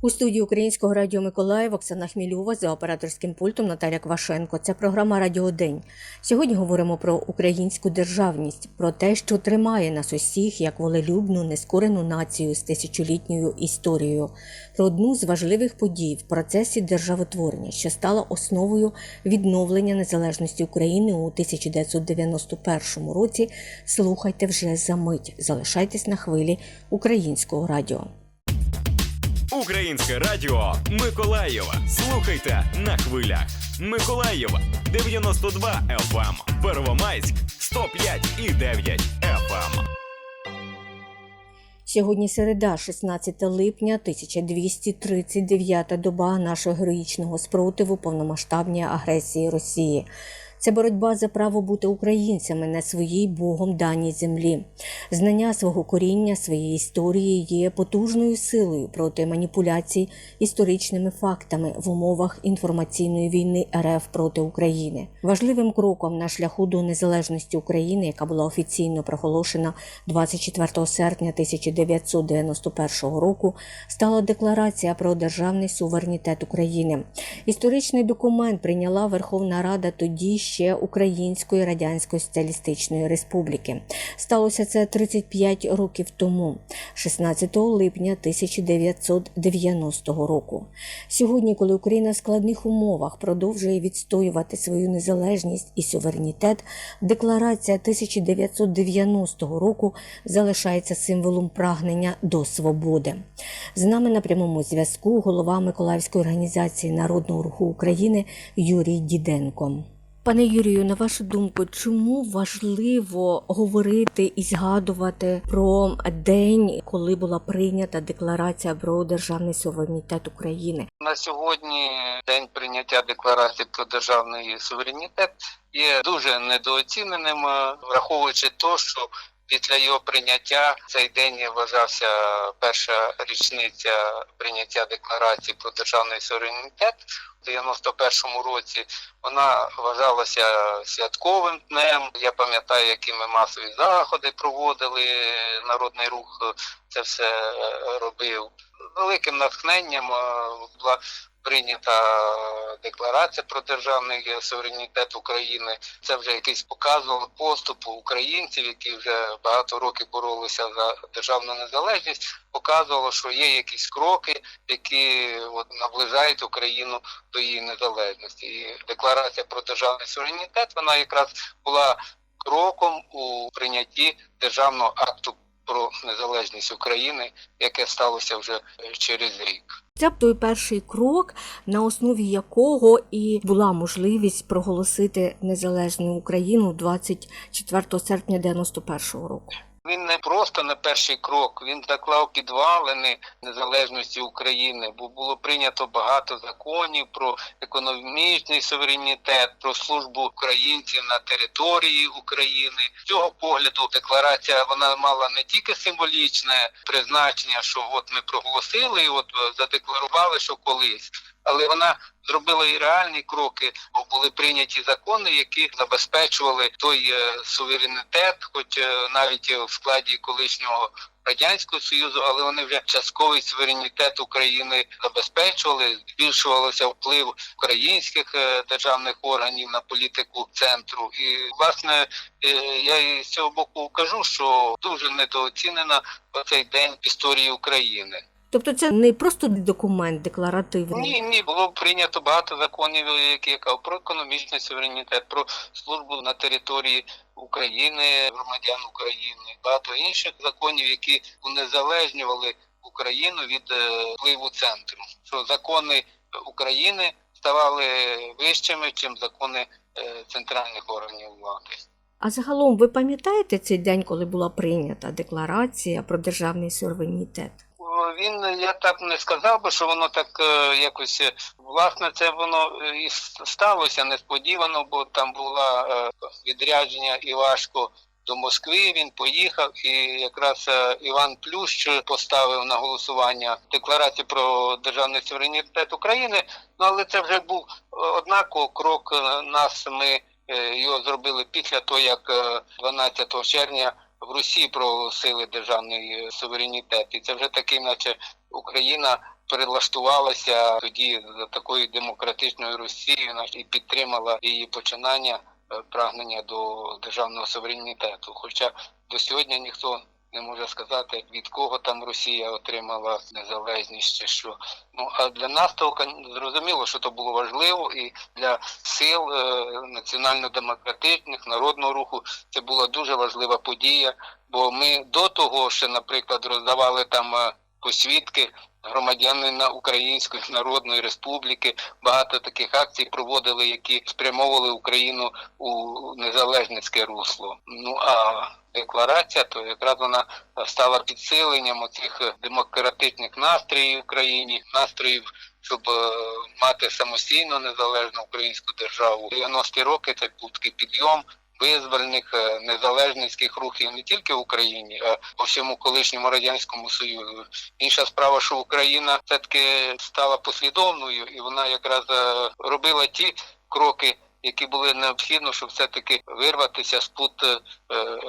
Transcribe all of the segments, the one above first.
У студії Українського радіо Миколаїв Оксана Хмільова за операторським пультом Наталя Квашенко. Це програма Радіо День. Сьогодні говоримо про українську державність, про те, що тримає нас усіх як волелюбну, нескорену націю з тисячолітньою історією, про одну з важливих подій в процесі державотворення, що стала основою відновлення незалежності України у 1991 році. Слухайте вже за мить. Залишайтесь на хвилі українського радіо. Українське радіо Миколаєва. Слухайте на хвилях. Миколаєва 92 FM, Первомайськ 105 і 9 FM. Сьогодні середа, 16 липня, 1239 доба нашого героїчного спротиву повномасштабній агресії Росії. Це боротьба за право бути українцями на своїй Богом даній землі. Знання свого коріння, своєї історії є потужною силою проти маніпуляцій історичними фактами в умовах інформаційної війни РФ проти України. Важливим кроком на шляху до незалежності України, яка була офіційно проголошена 24 серпня 1991 року, стала декларація про державний суверенітет України. Історичний документ прийняла Верховна Рада тоді ще Української Радянської Соціалістичної Республіки. Сталося це 35 років тому, 16 липня 1990 року. Сьогодні, коли Україна в складних умовах продовжує відстоювати свою незалежність і суверенітет, декларація 1990 року залишається символом прагнення до свободи. З нами на прямому зв'язку голова Миколаївської організації Народного руху України Юрій Діденко. Пане Юрію, на вашу думку, чому важливо говорити і згадувати про день, коли була прийнята декларація про державний суверенітет України? На сьогодні день прийняття декларації про державний суверенітет є дуже недооціненим, враховуючи те, що після його прийняття цей день вважався перша річниця прийняття декларації про державний суверенітет. У 91-му році вона вважалася святковим днем. Я пам'ятаю, які ми масові заходи проводили. Народний рух це все робив. Великим натхненням прийнята декларація про державний суверенітет України. Це вже якийсь показував поступу українців, які вже багато років боролися за державну незалежність. Показувало, що є якісь кроки, які от наближають Україну до її незалежності. І декларація про державний суверенітет вона якраз була кроком у прийнятті державного акту про незалежність України, яке сталося вже через рік. Це б той перший крок, на основі якого і була можливість проголосити незалежну Україну 24 серпня 91 року. Він не просто на перший крок, він заклав підвалини незалежності України, бо було прийнято багато законів про економічний суверенітет, про службу українців на території України. З цього погляду декларація вона мала не тільки символічне призначення, що от ми проголосили, от е, задекларували, що колись. Але вона зробила і реальні кроки, бо були прийняті закони, які забезпечували той е, суверенітет, хоч е, навіть в складі колишнього радянського союзу, але вони вже частковий суверенітет України забезпечували. Збільшувався вплив українських е, державних органів на політику центру. І власне я з цього боку кажу, що дуже недооцінена цей день в історії України. Тобто це не просто документ декларативний. Ні, ні, було прийнято багато законів, які я про економічний суверенітет, про службу на території України, громадян України, багато інших законів, які унезалежнювали Україну від е, впливу центру. Що закони України ставали вищими, чим закони е, центральних органів влади. А загалом ви пам'ятаєте цей день, коли була прийнята декларація про державний суверенітет? Він я так не сказав би, що воно так е, якось е, власне це воно е, і сталося несподівано, бо там була відрядження Івашко до Москви. Він поїхав, і якраз Іван Плющ поставив на голосування декларацію про державний суверенітет України. Ну але це вже був однаково крок нас. Ми його зробили після того, як е, 12 червня в Росії проголосили державний е, суверенітет, і це вже такий, наче Україна прилаштувалася тоді за такою демократичною Росією і підтримала її починання е, прагнення до державного суверенітету. Хоча до сьогодні ніхто не може сказати, від кого там Росія отримала незалежність чи що. Ну а для нас то зрозуміло, що то було важливо, і для сил е, національно-демократичних народного руху це була дуже важлива подія. Бо ми до того ще, наприклад, роздавали там е, посвідки громадянина Української Народної Республіки. Багато таких акцій проводили, які спрямовували Україну у незалежницьке русло. Ну а декларація, то якраз вона стала підсиленням оцих демократичних настроїв в Україні, настроїв. Щоб е, мати самостійно незалежну українську державу, 90-ті роки це був такий підйом визвольних е, незалежницьких рухів не тільки в Україні, а по всьому колишньому радянському союзу. Інша справа, що Україна все таки стала послідовною, і вона якраз е, робила ті кроки. Які були необхідно, щоб все-таки вирватися з пут е,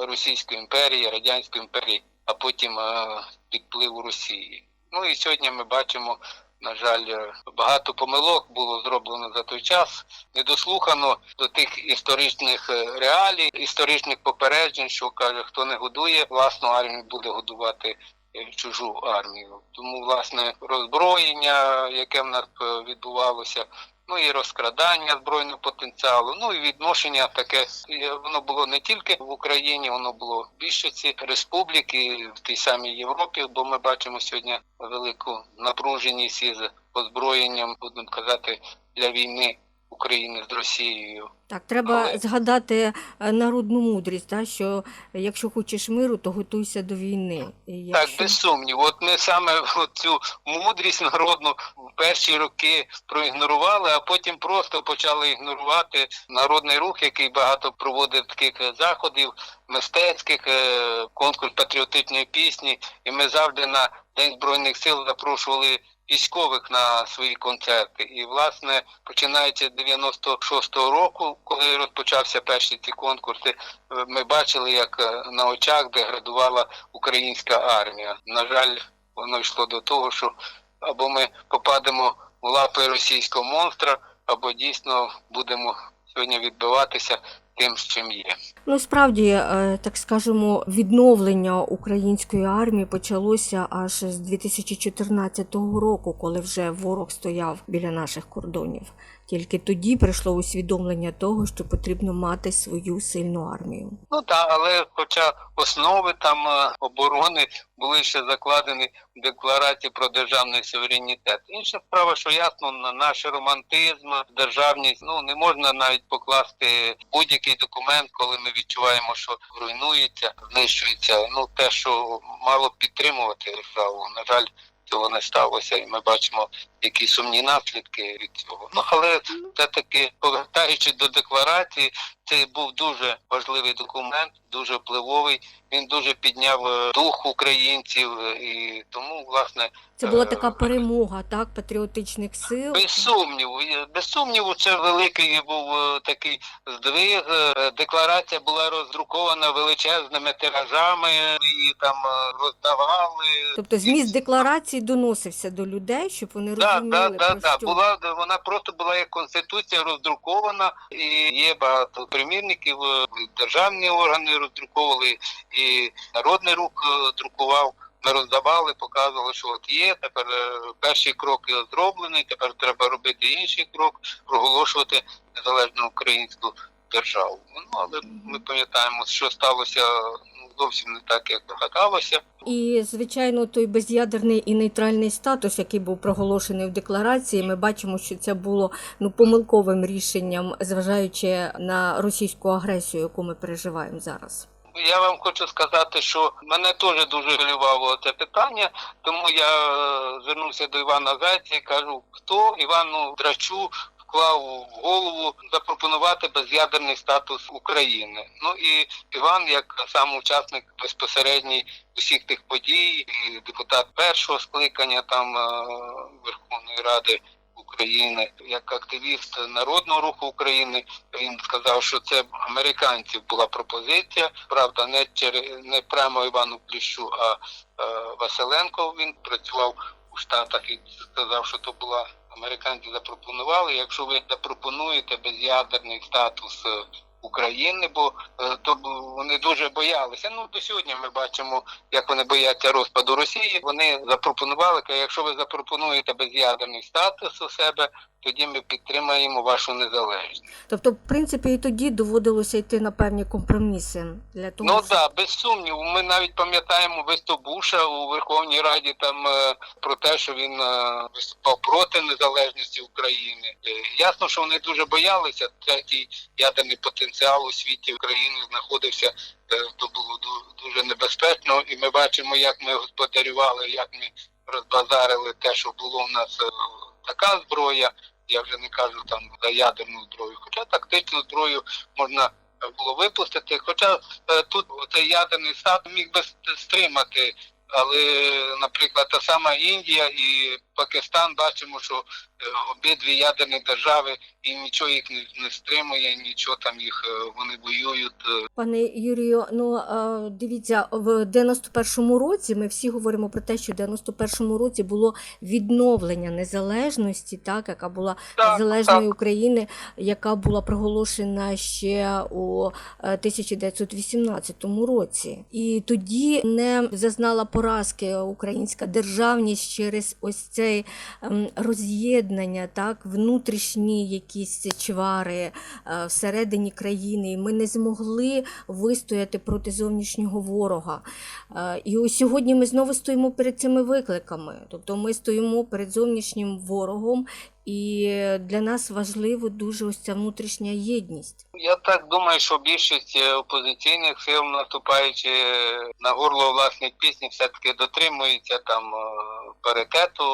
Російської імперії, Радянської імперії, а потім е, під Росії. Ну і сьогодні ми бачимо, на жаль, е, багато помилок було зроблено за той час, Не дослухано до тих історичних е, реалій, історичних попереджень, що каже, хто не годує власну армію, буде годувати е, чужу армію. Тому власне роззброєння, яке в нас відбувалося. Ну і розкрадання збройного потенціалу, ну і відношення таке. Воно було не тільки в Україні, воно було в більшості республік і в тій самій Європі, бо ми бачимо сьогодні велику напруженість із озброєнням, будемо казати, для війни України з Росією. Так, треба Але- згадати е, народну мудрість, та, що якщо хочеш миру, то готуйся до війни. І Так, якщо- без сумніву. От ми саме цю мудрість народну в перші роки проігнорували, а потім просто почали ігнорувати народний рух, який багато проводив таких е, заходів мистецьких, е, конкурс патріотичної пісні. І ми завжди на День Збройних сил запрошували військових на свої концерти. І, власне, починаючи з 96-го року, коли розпочався перші ці конкурси, е, ми бачили, як е, на очах деградувала українська армія. На жаль, воно йшло до того, що або ми попадемо в лапи російського монстра, або дійсно будемо сьогодні відбиватися тим, з чим є. Ну, справді, е, так скажемо, відновлення української армії почалося аж з 2014 року, коли вже ворог стояв біля наших кордонів. Тільки тоді прийшло усвідомлення того, що потрібно мати свою сильну армію. Ну так, але хоча основи там е, оборони були ще закладені в декларації про державний суверенітет. Інша справа, що ясно, на наш романтизм, державність, ну не можна навіть покласти будь-який документ, коли ми відчуваємо, що руйнується, знищується. Ну те, що мало підтримувати державу. На жаль, цього не сталося, і ми бачимо які сумні наслідки від цього. Ну але все таки повертаючи до декларації, це був дуже важливий документ, дуже впливовий. Він дуже підняв е, дух українців, е, і тому, власне, Це була Е, така перемога, так, патріотичних сил. без сумніву, без сумніву, це великий був такий здвиг. Декларація була роздрукована величезними тиражами, і там роздавали. Тобто зміст декларації доносився до людей, щоб вони розуміли, да, да, про да. що. Була вона просто була як конституція роздрукована, і є багато примірників. Державні органи роздруковували, і народний рух е, друкував. Ми роздавали, показували, що от є. Тепер е, перший крок зроблений. Тепер треба робити інший крок, проголошувати незалежну українську державу. Ну але ми пам'ятаємо, що сталося зовсім не так, як гадалося. І, звичайно, той без'ядерний і нейтральний статус, який був проголошений в декларації, ми бачимо, що це було ну помилковим рішенням, зважаючи на російську агресію, яку ми переживаємо зараз. Я вам хочу сказати, що мене теж дуже хвилювало це питання, тому я е, звернувся до Івана Зайця і кажу, хто Івану Драчу вклав в голову запропонувати без'ядерний статус України. Ну і Іван, як сам учасник безпосередній усіх тих подій, і депутат першого скликання там е, Верховної Ради. України як активіст народного руху України він сказав, що це американців була пропозиція. Правда, не через не прямо Івану Плющу, а е, Василенко. Він працював у Штатах і сказав, що то була американці запропонували. Якщо ви запропонуєте без'ядерний статус е, України, бо е, то вони дуже боялися. Ну до сьогодні ми бачимо, як вони бояться розпаду Росії. Вони запропонували, якщо ви запропонуєте без'ядерний статус у себе, тоді ми підтримаємо вашу незалежність. Тобто, в принципі, і тоді доводилося йти на певні компроміси для того, Ну так, да, без сумніву. Ми навіть пам'ятаємо виступ Буша у Верховній Раді там е, про те, що він е, виступав проти незалежності України. Е, ясно, що вони дуже боялися. Третій ядерний потенціал у світі України знаходився. То було ду- дуже небезпечно, і ми бачимо, як ми господарювали, як ми розбазарили те, що було в нас така зброя. Я вже не кажу там за ядерну зброю, хоча тактичну зброю можна було випустити. Хоча е, тут цей ядерний сад міг би стримати. Але, наприклад, та сама Індія і Пакистан бачимо, що е, обидві ядерні держави і нічого їх не, стримує, нічого там їх е, вони воюють. е, Пане Юрію, ну дивіться, в 91-му році ми всі говоримо про те, що в 91-му році було відновлення незалежності, так яка була Так, незалежної так. України, яка була проголошена ще у е, 1918 році. І тоді не зазнала поразки українська державність через ось цей ем, роз'єднання, так, внутрішні якісь чвари е, всередині країни. Ми не змогли вистояти проти зовнішнього ворога. Е, І ось сьогодні ми знову стоїмо перед цими викликами. Тобто ми стоїмо перед зовнішнім ворогом, і для нас важливо дуже ось ця внутрішня єдність. Я так думаю, що більшість е, опозиційних сил, наступаючи на горло власних пісні, все-таки дотримуються там паритету.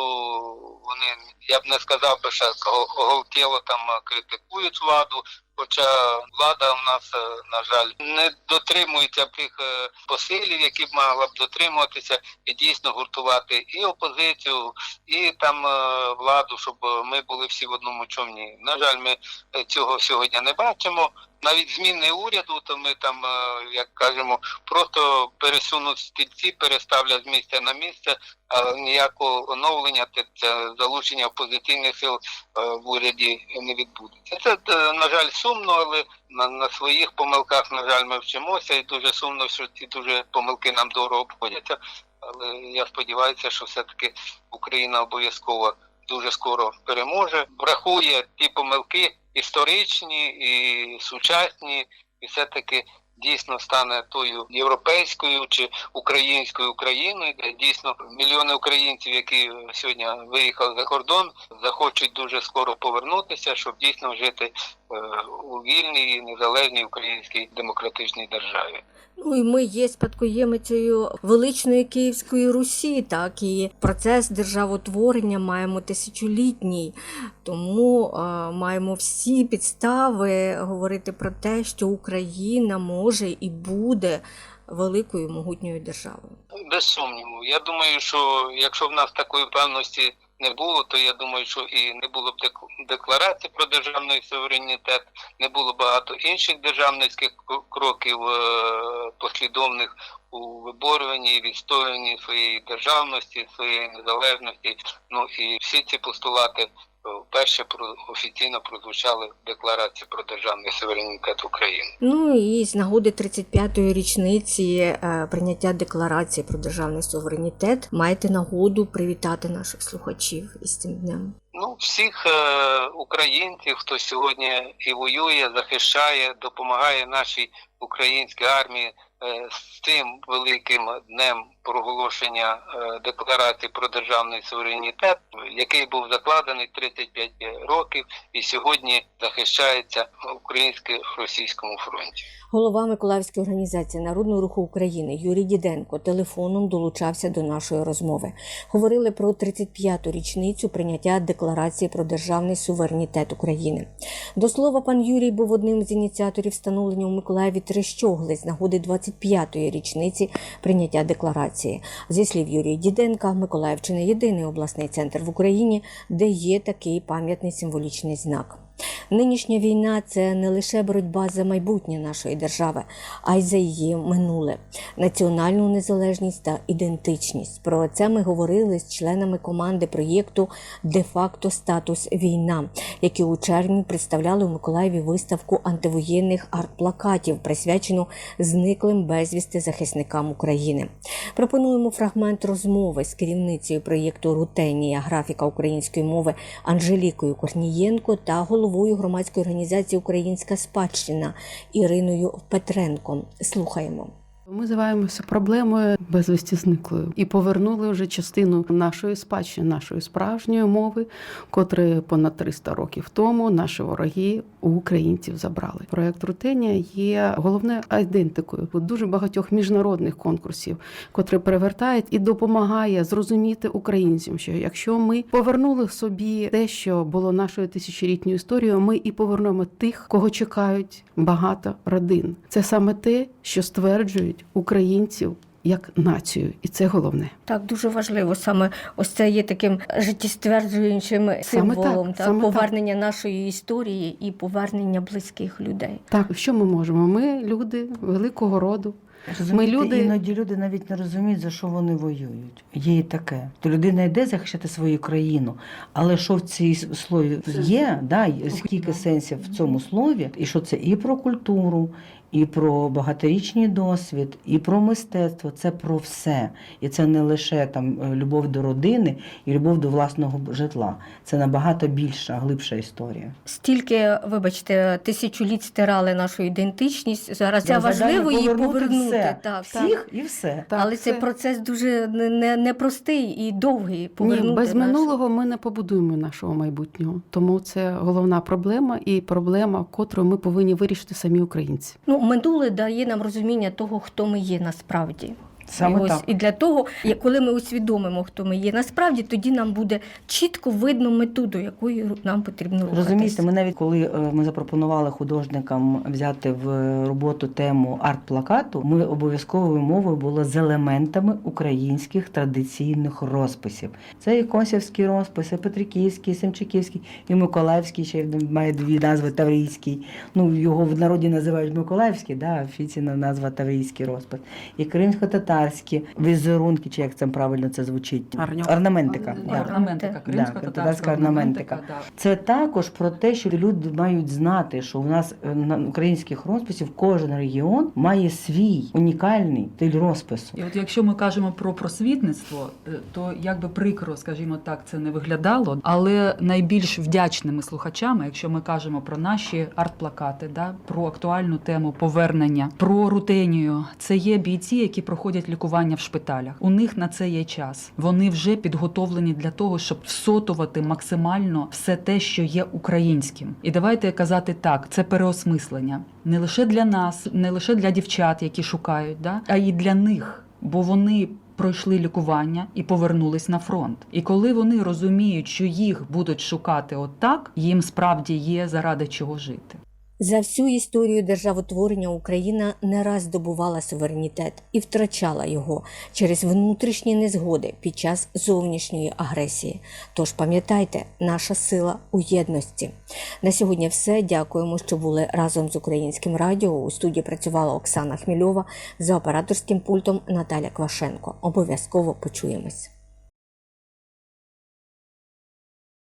Вони, я б не сказав би, що го- оголтіло там критикують владу. Хоча влада в нас, е, на жаль, не дотримується тих е, посилів, які б могла б дотримуватися і дійсно гуртувати і опозицію, і там е, владу, щоб ми були всі в одному човні. На жаль, ми цього сьогодні не бачимо. Навіть зміни уряду, то ми там, е, як кажемо, просто пересунуть стільці, переставлять з місця на місце, а ніякого оновлення, це залучення опозиційних сил е, в уряді не відбудеться. Це, е, на жаль, сумно, але на, на своїх помилках, на жаль, ми вчимося, і дуже сумно, що ці дуже помилки нам дорого обходяться. Але я сподіваюся, що все-таки Україна обов'язково дуже скоро переможе, врахує ті помилки історичні і сучасні, і все-таки дійсно стане тою європейською чи українською Україною, де дійсно мільйони українців, які сьогодні виїхали за кордон, захочуть дуже скоро повернутися, щоб дійсно жити е, у вільній і незалежній українській демократичній державі. Ну і ми є спадкоємицею величної Київської Русі, так і процес державотворення маємо тисячолітній, тому е, маємо всі підстави говорити про те, що Україна може і буде великою могутньою державою. Без сумніву. Я думаю, що якщо в нас такої певності не було, то я думаю, що і не було б дек- декларації про державний суверенітет, не було багато інших державницьких кр- кроків е, послідовних у виборюванні і відстоюванні своєї державності, своєї незалежності. Ну і всі ці постулати вперше про офіційно прозвучали декларації про державний суверенітет України. Ну і з нагоди 35-ї річниці е, прийняття декларації про державний суверенітет маєте нагоду привітати наших слухачів із цим днем. Ну, всіх е, українців, хто сьогодні і воює, захищає, допомагає нашій українській армії з цим великим днем проголошення е, декларації про державний суверенітет, який був закладений 35 років, і сьогодні захищається українсько-російському фронті. Голова Миколаївської організації Народного руху України Юрій Діденко телефоном долучався до нашої розмови. Говорили про 35-ту річницю прийняття декларації про державний суверенітет України. До слова, пан Юрій був одним з ініціаторів встановлення у Миколаєві трещогли з нагоди 25-ї річниці прийняття декларації. Зі слів Юрія Діденка, Миколаївщина єдиний обласний центр в Україні, де є такий пам'ятний символічний знак. Нинішня війна це не лише боротьба за майбутнє нашої держави, а й за її минуле, національну незалежність та ідентичність. Про це ми говорили з членами команди проєкту Де-факто статус війна, які у червні представляли у Миколаєві виставку антивоєнних арт-плакатів, присвячену зниклим безвісти захисникам України. Пропонуємо фрагмент розмови з керівницею проєкту Рутенія графіка української мови Анжелікою Корнієнко та головою громадської організації Українська спадщина Іриною Петренко. Слухаємо. Ми займаємося проблемою безвісті зниклою і повернули вже частину нашої спадщини, нашої справжньої мови, котрі понад 300 років тому наші вороги у українців забрали. Проект Рутенія є головною айдентикою дуже багатьох міжнародних конкурсів, котрі перевертають і допомагає зрозуміти українцям, що якщо ми повернули собі те, що було нашою тисячолітньою історією, ми і повернемо тих, кого чекають багато родин. Це саме те, що стверджують українців як націю, і це головне. Так, дуже важливо. Саме ось це є таким життєстверджуючим символом так, так, саме повернення нашої історії і повернення близьких людей. Так, що ми можемо? Ми люди великого роду. Розумієте, люди- іноді люди навіть не розуміють, за що вони воюють. Є і таке. То людина йде захищати свою країну, але що в цій слові є, да, скільки сенсів в цьому слові, і що це і про культуру, і про багаторічний досвід, і про мистецтво. Це про все. І це не лише там е, любов до родини і любов до власного житла. Це набагато більша, глибша історія. Стільки, вибачте, тисячоліть стирали нашу ідентичність. Зараз це важливо її повернути. все. Так, всіх і все. Так, Але цей процес дуже не- не- непростий і довгий. Повернути Ні, без нашу- минулого ми не побудуємо нашого майбутнього. Тому це головна проблема і проблема, котру ми повинні вирішити самі українці. Ну, минуле дає нам розуміння того, хто ми є насправді. Саме і, ось, так. і для того, коли ми усвідомимо, хто ми є насправді, тоді нам буде чітко видно мету, до якої нам потрібно рухатись. Розумієте, ми навіть коли е, ми запропонували художникам взяти в роботу тему арт-плакату, ми обов'язковою мовою було з елементами українських традиційних розписів. Це і Косівський розпис, і Петриківський, і Семчиківський, і Миколаївський, ще має дві назви Таврійський. Ну його в народі називають Миколаївський, да, офіційна назва Таврійський розпис. І кримсько-татарські візерунки, чи як це правильно це звучить? Орнаментика. Да. Орнаментика, Да, кримська татарська татарська орнаментика. Це також про те, що люди мають знати, що у нас е, на українських розписів кожен регіон має свій унікальний стиль розпису. І от якщо ми кажемо про просвітництво, е, то як би прикро, скажімо так, це не виглядало. Але найбільш вдячними слухачами, якщо ми кажемо про наші арт-плакати, да, про актуальну тему повернення, про рутенію, це є бійці, які проходять лікування в шпиталях. У них на це є час. Вони вже підготовлені для того, щоб всотувати максимально все те, що є українським. І давайте казати так: це переосмислення не лише для нас, не лише для дівчат, які шукають, да, а й для них, бо вони. Пройшли лікування і повернулись на фронт. І коли вони розуміють, що їх будуть шукати отак, їм справді є заради чого жити. За всю історію державотворення Україна не раз здобувала суверенітет і втрачала його через внутрішні незгоди під час зовнішньої агресії. Тож пам'ятайте, наша сила у єдності. На сьогодні все. Дякуємо, що були разом з українським радіо. У студії працювала Оксана Хмільова за операторським пультом Наталя Квашенко. Обов'язково почуємось.